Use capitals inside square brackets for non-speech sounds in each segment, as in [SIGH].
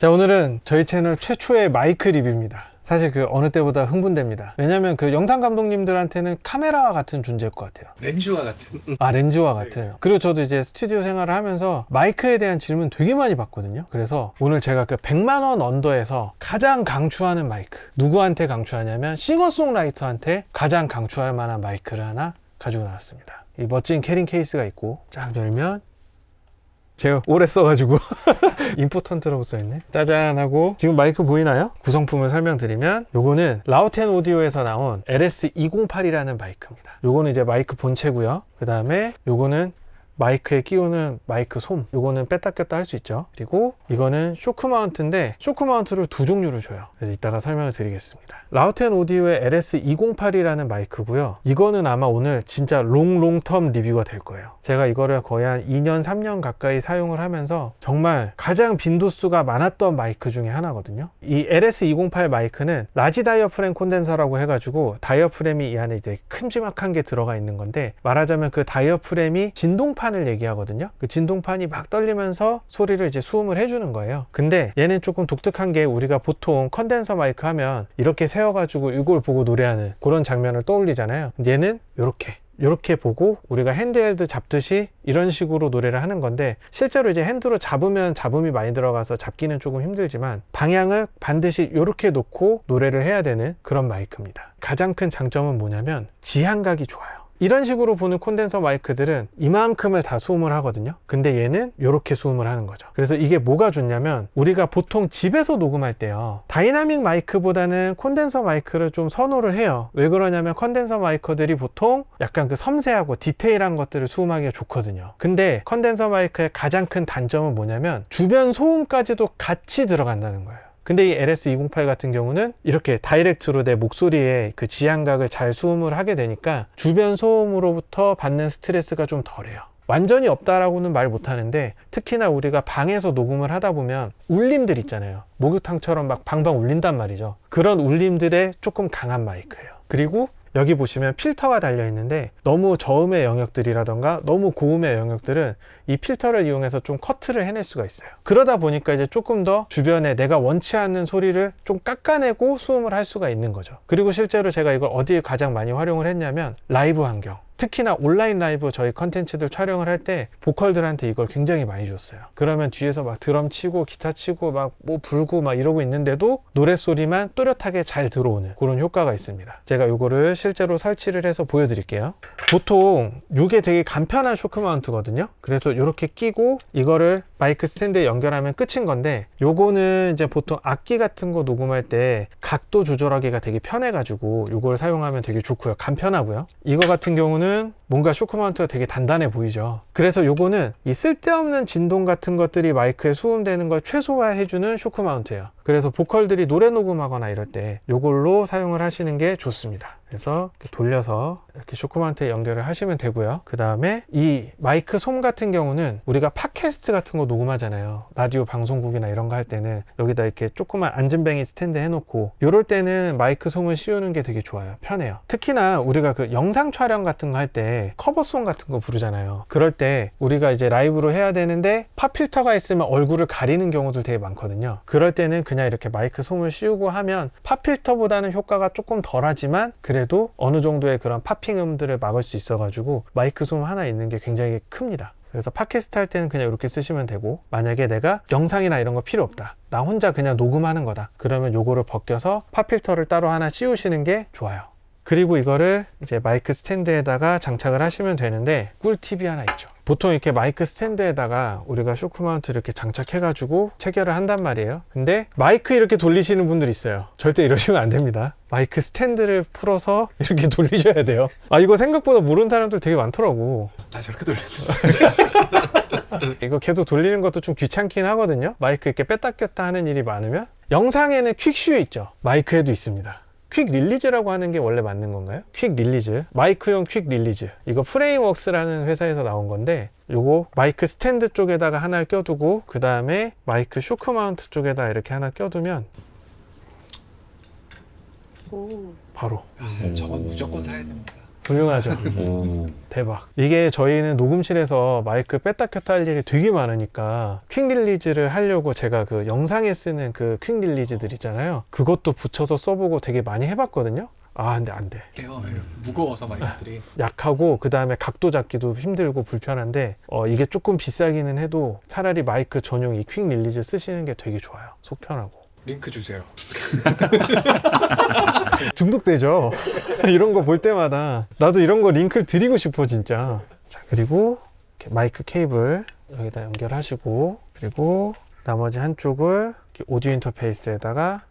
자 오늘은 저희 채널 최초의 마이크 리뷰입니다. 사실 그 어느 때보다 흥분됩니다. 왜냐면 그 영상 감독님들한테는 카메라와 같은 존재일 것 같아요. 렌즈와 같은. [LAUGHS] 아 렌즈와 같은 그리고 저도 이제 스튜디오 생활을 하면서 마이크에 대한 질문 되게 많이 받거든요. 그래서 오늘 제가 그 100만원 언더에서 가장 강추하는 마이크 누구한테 강추하냐면 싱어송라이터한테 가장 강추할 만한 마이크를 하나 가지고 나왔습니다. 이 멋진 캐링 케이스가 있고 쫙 열면 제가 오래 써가지고. [LAUGHS] 임포턴트라고 써있네. 짜잔 하고 지금 마이크 보이나요? 구성품을 설명드리면 요거는 라우텐 오디오에서 나온 LS208이라는 마이크입니다. 요거는 이제 마이크 본체고요. 그 다음에 요거는 마이크에 끼우는 마이크 솜. 요거는 뺐다 꼈다 할 수 있죠. 그리고 이거는 쇼크 마운트인데 쇼크 마운트를 두 종류를 줘요. 그래서 이따가 설명을 드리겠습니다. 라우텐 오디오의 LS208이라는 마이크고요. 이거는 아마 오늘 진짜 롱롱텀 리뷰가 될 거예요. 제가 이거를 거의 한 2년 3년 가까이 사용을 하면서 정말 가장 빈도수가 많았던 마이크 중에 하나거든요. 이 LS208 마이크는 라지 다이어프램 콘덴서라고 해가지고 다이어프램이 이 안에 이제 큼지막한 게 들어가 있는 건데 말하자면 그 다이어프램이 진동판 을 얘기하거든요 그 진동판이 막 떨리면서 소리를 이제 수음을 해주는 거예요 근데 얘는 조금 독특한 게 우리가 보통 컨덴서 마이크 하면 이렇게 세워가지고 이걸 보고 노래하는 그런 장면을 떠올리잖아요 얘는 이렇게 이렇게 보고 우리가 핸드헬드 잡듯이 이런 식으로 노래를 하는 건데 실제로 이제 핸드로 잡으면 잡음이 많이 들어가서 잡기는 조금 힘들지만 방향을 반드시 이렇게 놓고 노래를 해야 되는 그런 마이크입니다. 가장 큰 장점은 뭐냐면 지향각이 좋아요. 이런 식으로 보는 콘덴서 마이크들은 이만큼을 다 수음을 하거든요. 근데 얘는 이렇게 수음을 하는 거죠. 그래서 이게 뭐가 좋냐면 우리가 보통 집에서 녹음할 때요. 다이나믹 마이크보다는 콘덴서 마이크를 좀 선호를 해요. 왜 그러냐면 컨덴서 마이크들이 보통 약간 그 섬세하고 디테일한 것들을 수음하기가 좋거든요. 근데 컨덴서 마이크의 가장 큰 단점은 뭐냐면 주변 소음까지도 같이 들어간다는 거예요. 근데 이 LS208 같은 경우는 이렇게 다이렉트로 내 목소리에 그 지향각을 잘 수음을 하게 되니까 주변 소음으로부터 받는 스트레스가 좀 덜해요. 완전히 없다라고는 말 못하는데 특히나 우리가 방에서 녹음을 하다 보면 울림들 있잖아요. 목욕탕처럼 막 방방 울린단 말이죠. 그런 울림들에 조금 강한 마이크예요. 그리고 여기 보시면 필터가 달려 있는데 너무 저음의 영역들이라던가 너무 고음의 영역들은 이 필터를 이용해서 좀 커트를 해낼 수가 있어요. 그러다 보니까 이제 조금 더 주변에 내가 원치 않는 소리를 좀 깎아내고 수음을 할 수가 있는 거죠. 그리고 실제로 제가 이걸 어디에 가장 많이 활용을 했냐면 라이브 환경. 특히나 온라인 라이브 저희 컨텐츠들 촬영을 할 때 보컬들한테 이걸 굉장히 많이 줬어요. 그러면 뒤에서 막 드럼 치고 기타 치고 막 뭐 불고 막 이러고 있는데도 노랫소리만 또렷하게 잘 들어오는 그런 효과가 있습니다. 제가 이거를 실제로 설치를 해서 보여드릴게요. 보통 이게 되게 간편한 쇼크 마운트거든요. 그래서 이렇게 끼고 이거를 마이크 스탠드에 연결하면 끝인 건데 요거는 이제 보통 악기 같은 거 녹음할 때 각도 조절하기가 되게 편해가지고 이걸 사용하면 되게 좋고요. 간편하고요. 이거 같은 경우는 뭔가 쇼크 마운트가 되게 단단해 보이죠. 그래서 요거는 이 쓸데없는 진동 같은 것들이 마이크에 수음되는 걸 최소화해주는 쇼크 마운트예요. 그래서 보컬들이 노래 녹음하거나 이럴 때 요걸로 사용을 하시는 게 좋습니다. 그래서 이렇게 돌려서 이렇게 쇼크 마운트에 연결을 하시면 되고요. 그 다음에 이 마이크 솜 같은 경우는 우리가 팟캐스트 같은 거 녹음하잖아요. 라디오 방송국이나 이런 거 할 때는 여기다 이렇게 조그만 안전뱅이 스탠드 해놓고 요럴 때는 마이크 솜을 씌우는 게 되게 좋아요. 편해요. 특히나 우리가 그 영상 촬영 같은 거 할 때 커버송 같은 거 부르잖아요. 그럴 때 우리가 이제 라이브로 해야 되는데 팝 필터가 있으면 얼굴을 가리는 경우도 되게 많거든요. 그럴 때는 그냥 이렇게 마이크 솜을 씌우고 하면 팝 필터보다는 효과가 조금 덜하지만 그래도 어느 정도의 그런 파핑 음들을 막을 수 있어가지고 마이크 솜 하나 있는 게 굉장히 큽니다. 그래서 팟캐스트 할 때는 그냥 이렇게 쓰시면 되고 만약에 내가 영상이나 이런 거 필요 없다. 나 혼자 그냥 녹음하는 거다. 그러면 요거를 벗겨서 팝 필터를 따로 하나 씌우시는 게 좋아요. 그리고 이거를 이제 마이크 스탠드에다가 장착을 하시면 되는데 꿀팁이 하나 있죠. 보통 이렇게 마이크 스탠드에다가 우리가 쇼크 마운트 이렇게 장착해 가지고 체결을 한단 말이에요. 근데 마이크 이렇게 돌리시는 분들 있어요. 절대 이러시면 안 됩니다. 마이크 스탠드를 풀어서 이렇게 [LAUGHS] 돌리셔야 돼요. 아, 이거 생각보다 모르는 사람들 되게 많더라고. 나 저렇게 돌렸는데 [LAUGHS] 이거 계속 돌리는 것도 좀 귀찮긴 하거든요. 마이크 이렇게 뺐다 꼈다 하는 일이 많으면. 영상에는 퀵슈 있죠. 마이크에도 있습니다. 퀵 릴리즈라고 하는 게 원래 맞는 건가요? 퀵 릴리즈 마이크용 퀵 릴리즈 이거 프레임웍스라는 회사에서 나온 건데 요거 마이크 스탠드 쪽에다가 하나를 껴두고 그 다음에 마이크 쇼크 마운트 쪽에다 이렇게 하나 껴두면 오. 바로 아, 저건 무조건 사야 됩니다 훌륭하죠. 오. 대박. 이게 저희는 녹음실에서 마이크 뺐다 켰다 할 일이 되게 많으니까 퀵 릴리즈를 하려고 제가 그 영상에 쓰는 그 퀵 릴리즈들 있잖아요. 그것도 붙여서 써보고 되게 많이 해봤거든요. 아, 근데 안 돼. 돼요. 무거워서 마이크들이. 약하고 그 다음에 각도 잡기도 힘들고 불편한데 어, 이게 조금 비싸기는 해도 차라리 마이크 전용 이 퀵 릴리즈 쓰시는 게 되게 좋아요. 속 편하고. 링크 주세요. [LAUGHS] [LAUGHS] 중독되죠. [LAUGHS] 이런 거 볼 때마다 나도 이런 거 링크를 드리고 싶어 진짜. 자 그리고 마이크 케이블 여기다 연결하시고 그리고 나머지 한쪽을 오디오 인터페이스에다가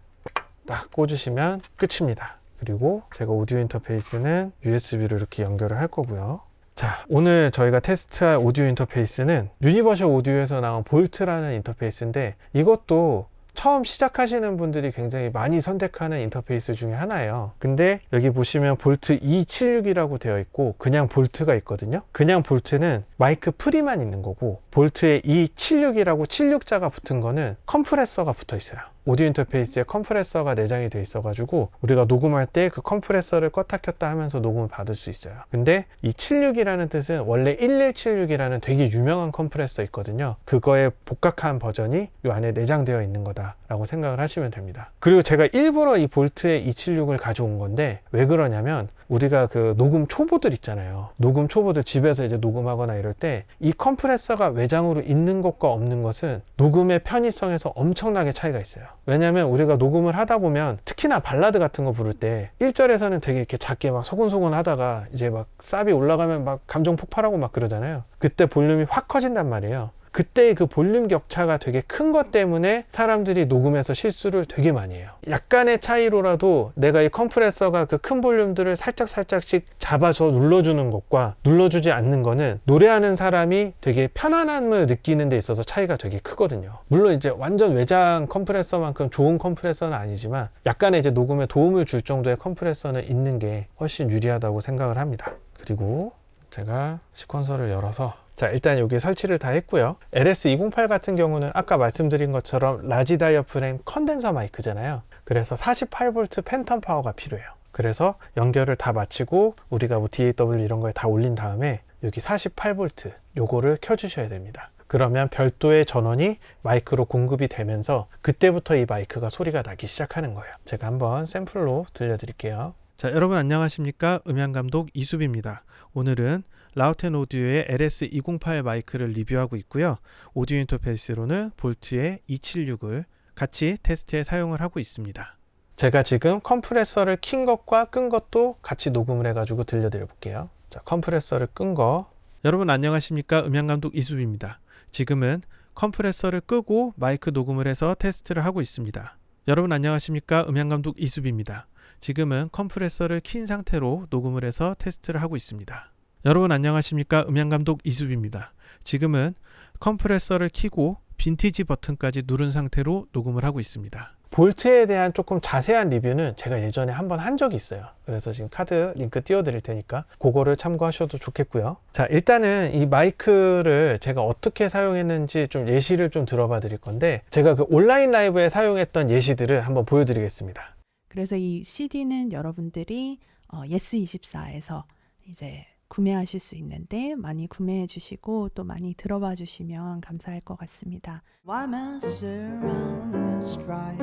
딱 꽂으시면 끝입니다. 그리고 제가 오디오 인터페이스는 USB로 이렇게 연결을 할 거고요. 자, 오늘 저희가 테스트할 오디오 인터페이스는 유니버셜 오디오에서 나온 볼트라는 인터페이스인데 이것도 처음 시작하시는 분들이 굉장히 많이 선택하는 인터페이스 중에 하나예요. 근데 여기 보시면 볼트 276이라고 되어 있고 그냥 볼트가 있거든요. 그냥 볼트는 마이크 프리만 있는 거고 볼트에 276이라고 76자가 붙은 거는 컴프레서가 붙어 있어요. 오디오 인터페이스에 컴프레서가 내장이 돼 있어 가지고 우리가 녹음할 때 그 컴프레서를 껐다 켰다 하면서 녹음을 받을 수 있어요. 근데 이 76이라는 뜻은 원래 1176이라는 되게 유명한 컴프레서 있거든요. 그거의 복각한 버전이 이 안에 내장되어 있는 거다 라고 생각을 하시면 됩니다. 그리고 제가 일부러 이 볼트의 276을 가져온 건데 왜 그러냐면 우리가 그 녹음 초보들 있잖아요. 녹음 초보들 집에서 이제 녹음하거나 이럴 때 이 컴프레서가 외장으로 있는 것과 없는 것은 녹음의 편의성에서 엄청나게 차이가 있어요. 왜냐면 우리가 녹음을 하다 보면 특히나 발라드 같은 거 부를 때 1절에서는 되게 이렇게 작게 막 소곤소곤 하다가 이제 막 쌉이 올라가면 막 감정 폭발하고 막 그러잖아요. 그때 볼륨이 확 커진단 말이에요. 그때 그 볼륨 격차가 되게 큰 것 때문에 사람들이 녹음에서 실수를 되게 많이 해요. 약간의 차이로라도 내가 이 컴프레서가 그 큰 볼륨들을 살짝 살짝씩 잡아서 눌러주는 것과 눌러주지 않는 거는 노래하는 사람이 되게 편안함을 느끼는 데 있어서 차이가 되게 크거든요. 물론 이제 완전 외장 컴프레서만큼 좋은 컴프레서는 아니지만 약간의 이제 녹음에 도움을 줄 정도의 컴프레서는 있는 게 훨씬 유리하다고 생각을 합니다. 그리고 제가 시퀀서를 열어서 자 일단 여기 설치를 다 했고요. LS208 같은 경우는 아까 말씀드린 것처럼 라지 다이어프램 컨덴서 마이크잖아요. 그래서 48V 팬텀 파워가 필요해요. 그래서 연결을 다 마치고 우리가 뭐 DAW 이런 거에 다 올린 다음에 여기 48V 요거를 켜주셔야 됩니다. 그러면 별도의 전원이 마이크로 공급이 되면서 그때부터 이 마이크가 소리가 나기 시작하는 거예요. 제가 한번 샘플로 들려드릴게요. 자 여러분 안녕하십니까? 음향 감독 이수빈입니다. 오늘은 라우텐 오디오의 LS208 마이크를 리뷰하고 있고요. 오디오 인터페이스로는 볼트의 276을 같이 테스트에 사용을 하고 있습니다. 제가 지금 컴프레서를 킨 것과 끈 것도 같이 녹음을 해가지고 들려드려 볼게요. 자, 컴프레서를 끈 거. 여러분 안녕하십니까? 음향감독 이수빈입니다. 지금은 컴프레서를 끄고 마이크 녹음을 해서 테스트를 하고 있습니다. 여러분 안녕하십니까? 음향감독 이수빈입니다. 지금은 컴프레서를 킨 상태로 녹음을 해서 테스트를 하고 있습니다. 여러분 안녕하십니까 음향감독 이수빈입니다. 지금은 컴프레서를 키고 빈티지 버튼까지 누른 상태로 녹음을 하고 있습니다. 볼트에 대한 조금 자세한 리뷰는 제가 예전에 한번 한 적이 있어요. 그래서 지금 카드 링크 띄워드릴 테니까 그거를 참고하셔도 좋겠고요. 자 일단은 이 마이크를 제가 어떻게 사용했는지 좀 예시를 좀 들어봐 드릴 건데 제가 그 온라인 라이브에 사용했던 예시들을 한번 보여드리겠습니다. 그래서 이 CD는 여러분들이 어, 예스24에서 이제 구매하실 수 있는데 많이 구매해 주시고 또 많이 들어봐 주시면 감사할 것 같습니다. Why mess around with strife?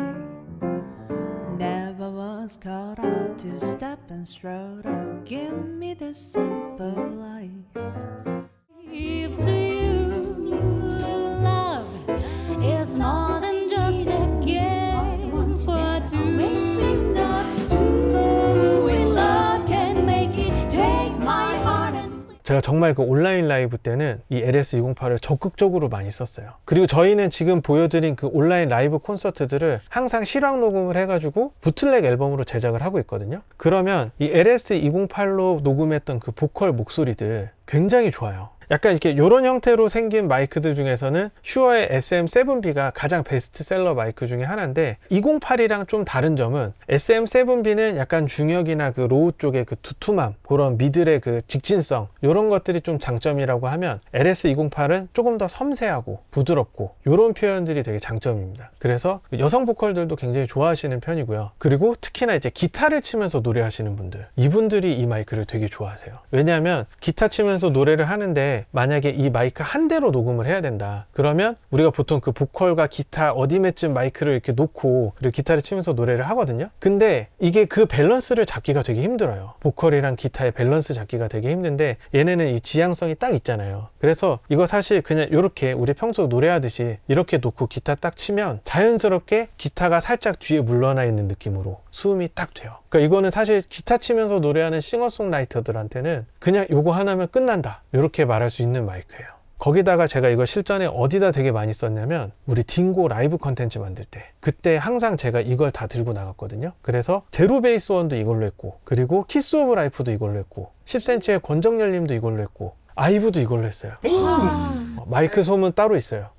Never was caught out to step and strut out. Give me the simple life. If to 제가 정말 그 온라인 라이브 때는 이 LS208을 적극적으로 많이 썼어요. 그리고 저희는 지금 보여드린 그 온라인 라이브 콘서트들을 항상 실황 녹음을 해가지고 부틀렉 앨범으로 제작을 하고 있거든요. 그러면 이 LS208로 녹음했던 그 보컬 목소리들 굉장히 좋아요. 약간 이렇게 이런 형태로 생긴 마이크들 중에서는 슈어의 SM7B가 가장 베스트셀러 마이크 중에 하나인데 208이랑 좀 다른 점은 SM7B는 약간 중역이나 그 로우 쪽의 그 두툼함 그런 미들의 그 직진성 이런 것들이 좀 장점이라고 하면 LS208은 조금 더 섬세하고 부드럽고 이런 표현들이 되게 장점입니다. 그래서 여성 보컬들도 굉장히 좋아하시는 편이고요. 그리고 특히나 이제 기타를 치면서 노래하시는 분들 이분들이 이 마이크를 되게 좋아하세요. 왜냐하면 기타 치면서 노래를 하는데 만약에 이 마이크 한 대로 녹음을 해야 된다. 그러면 우리가 보통 그 보컬과 기타 어디매쯤 마이크를 이렇게 놓고 그리고 기타를 치면서 노래를 하거든요. 근데 이게 그 밸런스를 잡기가 되게 힘들어요. 보컬이랑 기타의 밸런스 잡기가 되게 힘든데 얘네는 이 지향성이 딱 있잖아요. 그래서 이거 사실 그냥 이렇게 우리 평소 노래하듯이 이렇게 놓고 기타 딱 치면 자연스럽게 기타가 살짝 뒤에 물러나 있는 느낌으로 수음이 딱 돼요. 그러니까 이거는 사실 기타 치면서 노래하는 싱어송라이터들한테는 그냥 요거 하나면 끝난다. 이렇게 말할 수 있는 마이크예요. 거기다가 제가 이거 실전에 어디다 되게 많이 썼냐면 우리 딩고 라이브 컨텐츠 만들 때 그때 항상 제가 이걸 다 들고 나갔거든요 그래서 제로 베이스 원도 이걸로 했고 그리고 키스 오브 라이프도 이걸로 했고 10cm의 권정열님도 이걸로 했고 아이브도 이걸로 했어요 어, 마이크 솜은 따로 있어요 어,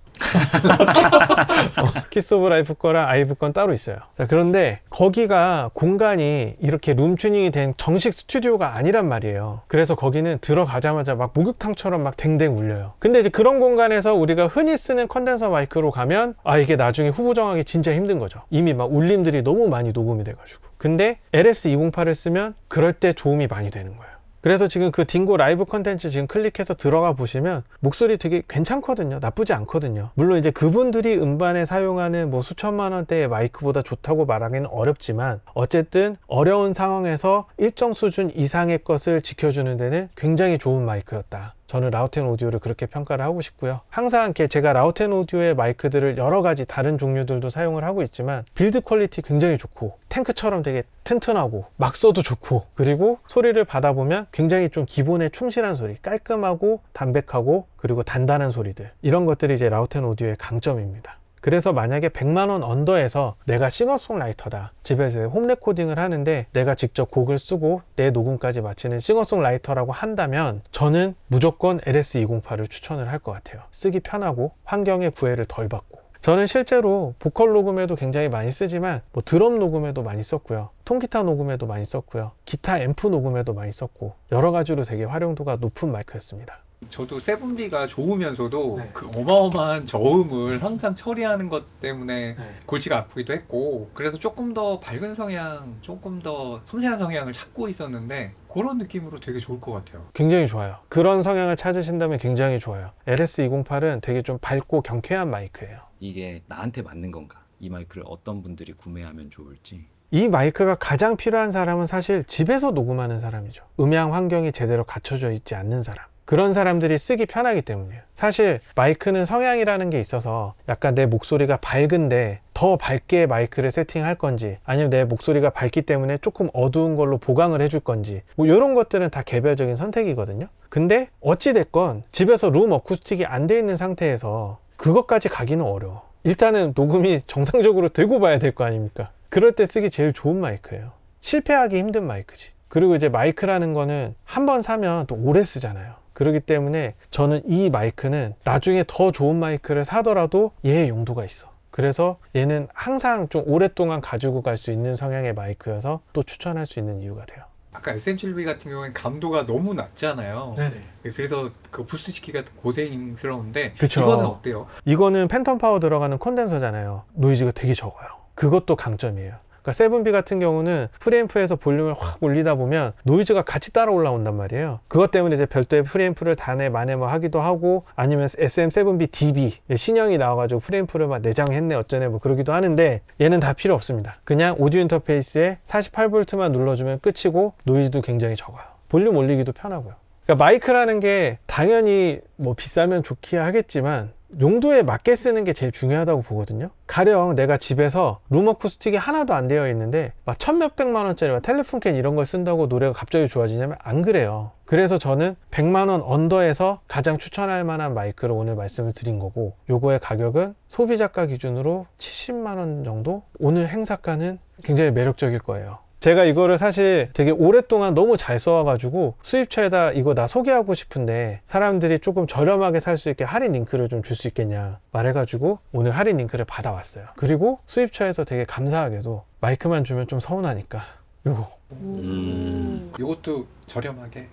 키스 오브 라이프 거랑 아이브 건 따로 있어요. 자, 그런데 거기가 공간이 이렇게 룸 튜닝이 된 정식 스튜디오가 아니란 말이에요. 그래서 거기는 들어가자마자 막 목욕탕처럼 막 댕댕 울려요. 근데 이제 그런 공간에서 우리가 흔히 쓰는 컨덴서 마이크로 가면 아, 이게 나중에 후보 정하기 진짜 힘든 거죠. 이미 막 울림들이 너무 많이 녹음이 돼가지고. 근데 LS208을 쓰면 그럴 때 도움이 많이 되는 거예요. 그래서 지금 그 딩고 라이브 컨텐츠 지금 클릭해서 들어가 보시면 목소리 되게 괜찮거든요. 나쁘지 않거든요. 물론 이제 그분들이 음반에 사용하는 뭐 수천만 원대의 마이크보다 좋다고 말하기는 어렵지만 어쨌든 어려운 상황에서 일정 수준 이상의 것을 지켜주는 데는 굉장히 좋은 마이크였다. 저는 라우텐 오디오를 그렇게 평가를 하고 싶고요. 항상 이렇게 제가 라우텐 오디오의 마이크들을 여러 가지 다른 종류들도 사용을 하고 있지만 빌드 퀄리티 굉장히 좋고 탱크처럼 되게 튼튼하고 막 써도 좋고 그리고 소리를 받아보면 굉장히 좀 기본에 충실한 소리 깔끔하고 담백하고 그리고 단단한 소리들 이런 것들이 이제 라우텐 오디오의 강점입니다. 그래서 만약에 100만 원 언더에서 내가 싱어송라이터다. 집에서 홈 레코딩을 하는데 내가 직접 곡을 쓰고 내 녹음까지 마치는 싱어송라이터라고 한다면 저는 무조건 LS208을 추천을 할 것 같아요. 쓰기 편하고 환경의 구애를 덜 받고. 저는 실제로 보컬 녹음에도 굉장히 많이 쓰지만 뭐 드럼 녹음에도 많이 썼고요. 통기타 녹음에도 많이 썼고요. 기타 앰프 녹음에도 많이 썼고 여러 가지로 되게 활용도가 높은 마이크였습니다. 저도 세븐비가 좋으면서도 네. 그 어마어마한 저음을 항상 처리하는 것 때문에 네. 골치가 아프기도 했고 그래서 조금 더 밝은 성향, 조금 더 섬세한 성향을 찾고 있었는데 그런 느낌으로 되게 좋을 것 같아요. 굉장히 좋아요. 그런 성향을 찾으신다면 굉장히 좋아요. LS208은 되게 좀 밝고 경쾌한 마이크예요. 이게 나한테 맞는 건가? 이 마이크를 어떤 분들이 구매하면 좋을지. 이 마이크가 가장 필요한 사람은 사실 집에서 녹음하는 사람이죠. 음향 환경이 제대로 갖춰져 있지 않는 사람. 그런 사람들이 쓰기 편하기 때문이에요. 사실 마이크는 성향이라는 게 있어서 약간 내 목소리가 밝은데 더 밝게 마이크를 세팅할 건지 아니면 내 목소리가 밝기 때문에 조금 어두운 걸로 보강을 해줄 건지 뭐 이런 것들은 다 개별적인 선택이거든요. 근데 어찌됐건 집에서 룸 어쿠스틱이 안 돼 있는 상태에서 그것까지 가기는 어려워. 일단은 녹음이 정상적으로 되고 봐야 될 거 아닙니까? 그럴 때 쓰기 제일 좋은 마이크예요. 실패하기 힘든 마이크지. 그리고 이제 마이크라는 거는 한 번 사면 또 오래 쓰잖아요. 그렇기 때문에 저는 이 마이크는 나중에 더 좋은 마이크를 사더라도 얘의 용도가 있어. 그래서 얘는 항상 좀 오랫동안 가지고 갈 수 있는 성향의 마이크여서 또 추천할 수 있는 이유가 돼요. 아까 SM7B 같은 경우엔 감도가 너무 낮잖아요. 네네. 그래서 그 부스트 시키기가 고생스러운데 그쵸. 이거는 어때요? 이거는 팬텀 파워 들어가는 콘덴서잖아요. 노이즈가 되게 적어요. 그것도 강점이에요. 그러니까 세븐비 같은 경우는 프리앰프에서 볼륨을 확 올리다 보면 노이즈가 같이 따라 올라온단 말이에요. 그것 때문에 이제 별도의 프리앰프를 단에 만에 뭐 하기도 하고 아니면 SM7B DB 신형이 나와가지고 프리앰프를 막 내장했네 어쩌네 뭐 그러기도 하는데 얘는 다 필요 없습니다. 그냥 오디오 인터페이스에 48V만 눌러주면 끝이고 노이즈도 굉장히 적어요. 볼륨 올리기도 편하고요. 그러니까 마이크라는 게 당연히 뭐 비싸면 좋기야 하겠지만 용도에 맞게 쓰는 게 제일 중요하다고 보거든요. 가령 내가 집에서 룸 어쿠스틱이 하나도 안 되어 있는데 막 천몇백만 원짜리 막 텔레폰캔 이런 걸 쓴다고 노래가 갑자기 좋아지냐면 안 그래요. 그래서 저는 100만 원 언더에서 가장 추천할 만한 마이크를 오늘 말씀을 드린 거고 요거의 가격은 소비자가 기준으로 70만 원 정도? 오늘 행사가는 굉장히 매력적일 거예요. 제가 이거를 사실 되게 오랫동안 너무 잘 써와가지고 수입처에다 이거 나 소개하고 싶은데 사람들이 조금 저렴하게 살 수 있게 할인 링크를 좀 줄 수 있겠냐 말해가지고 오늘 할인 링크를 받아왔어요. 그리고 수입처에서 되게 감사하게도 마이크만 주면 좀 서운하니까 요거 음. 이것도 저렴하게.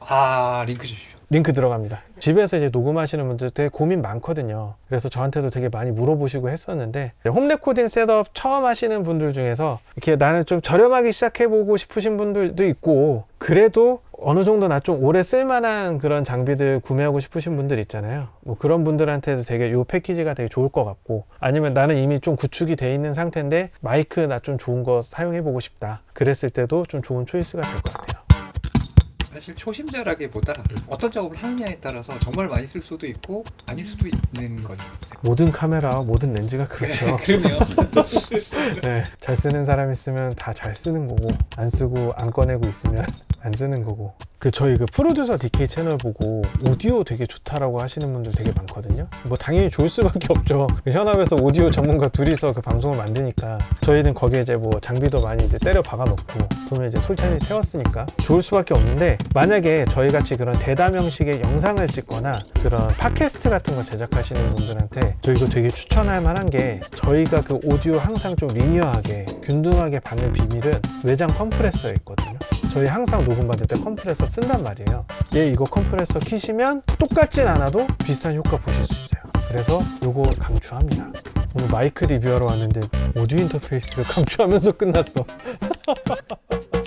아 링크 주십시오. 링크 들어갑니다. 집에서 이제 녹음하시는 분들 되게 고민 많거든요. 그래서 저한테도 되게 많이 물어보시고 했었는데 홈 레코딩 셋업 처음 하시는 분들 중에서 이렇게 나는 좀 저렴하게 시작해보고 싶으신 분들도 있고 그래도 어느 정도 나 좀 오래 쓸만한 그런 장비들 구매하고 싶으신 분들 있잖아요. 뭐 그런 분들한테도 되게 요 패키지가 되게 좋을 것 같고 아니면 나는 이미 좀 구축이 돼 있는 상태인데 마이크 나 좀 좋은 거 사용해보고 싶다. 그랬을 때도 좀 좋은 초이스가 될 것 같아요. 사실 초심자라기보다 어떤 작업을 하느냐에 따라서 정말 많이 쓸 수도 있고 아닐 수도 있는 거죠. 모든 카메라, 모든 렌즈가 그렇죠. [LAUGHS] 그러네요. [LAUGHS] 네, 잘 쓰는 사람 있으면 다 잘 쓰는 거고 안 쓰고 안 꺼내고 있으면 [LAUGHS] 안 쓰는 거고 그 저희 그 프로듀서 DK 채널 보고 오디오 되게 좋다라고 하시는 분들 되게 많거든요 뭐 당연히 좋을 수밖에 [LAUGHS] 없죠 그 현업에서 오디오 전문가 둘이서 그 방송을 만드니까 저희는 거기에 이제 뭐 장비도 많이 이제 때려 박아 놓고 돈을 이제 솔찬히 태웠으니까 좋을 수밖에 없는데 만약에 저희 같이 그런 대담 형식의 영상을 찍거나 그런 팟캐스트 같은 거 제작하시는 분들한테 저 이거 되게 추천할 만한 게 저희가 그 오디오 항상 좀 리니어하게 균등하게 받는 비밀은 외장 컴프레서에 있거든요. 저희 항상 녹음 받을 때 컴프레서 쓴단 말이에요. 얘 이거 컴프레서 키시면 똑같진 않아도 비슷한 효과 보실 수 있어요. 그래서 요거 강추합니다. 오늘 마이크 리뷰하러 왔는데 오디오 인터페이스를 강추하면서 [LAUGHS] 끝났어. [LAUGHS]